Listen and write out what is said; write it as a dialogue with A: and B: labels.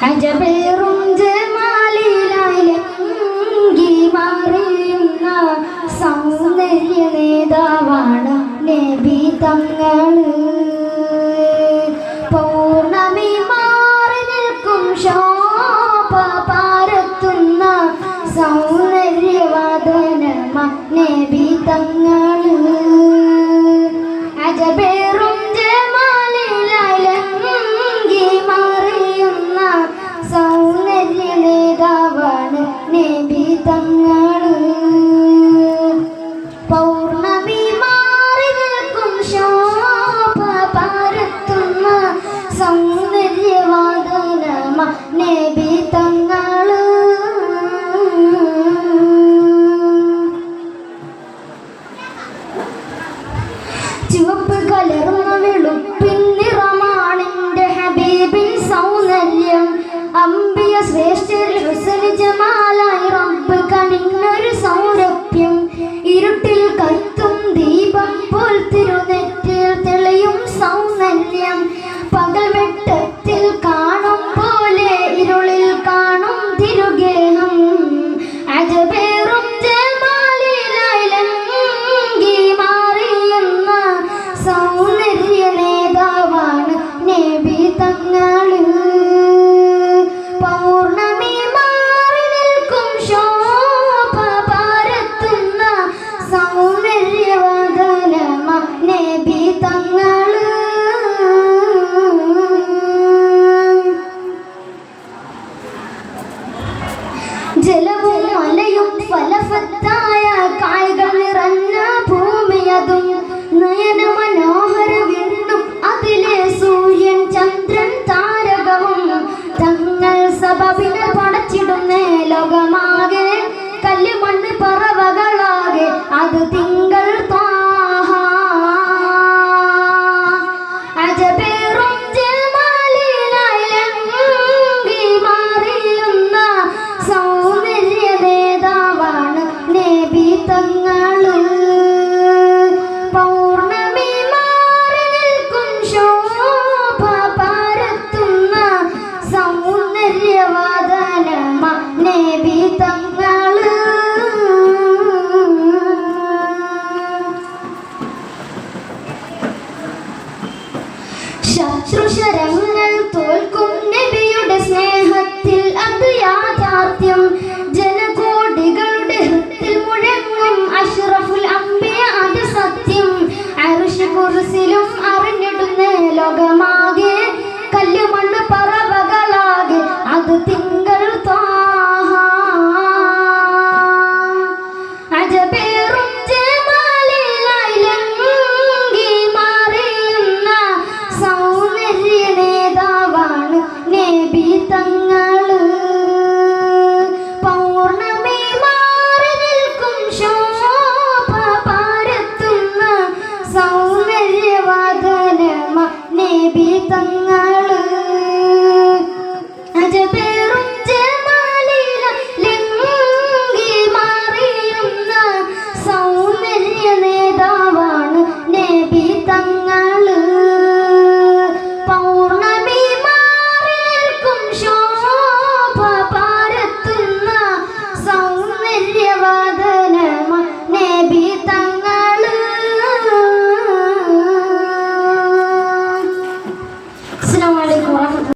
A: അജബേറും ജമാലിലായിലെങ്കി മാറിയുന്ന സൗന്ദര്യ പൗർണമി നിൽക്കും പാരത്തുന്ന സൗന്ദര്യവാദനമ നബി തങ്ങൾ. ചുവപ്പ് കലർന്ന വെളുപ്പിൻ ഹബീബിൻ സൗന്ദര്യം. അമ്പിയ ശ്രേഷ്ഠരിൽ ഹുസന് ജമാലായി റബ്ബ് കണിഞ്ഞൊരു സൗരഭ്യം. ഇരുട്ടിൽ കത്തും ദീപം പോൽ തിരുനെറ്റിൽ തെളിയും സൗന്ദര്യം. പകൽ കാണും പോലെ ഇരുളിൽ കാണും തിരുഗേഹം. അജബേറും ജമാലിലങ്കി മാറിയുന്ന സൗന്ദര്യ നേതാവാണ് നബി തങ്ങൾ നബി പൗർണമി മാറി നിൽക്കും ശോഭ പാരത്തുന്ന സൗന്ദര്യവദനമ നേബി തങ്ങൾ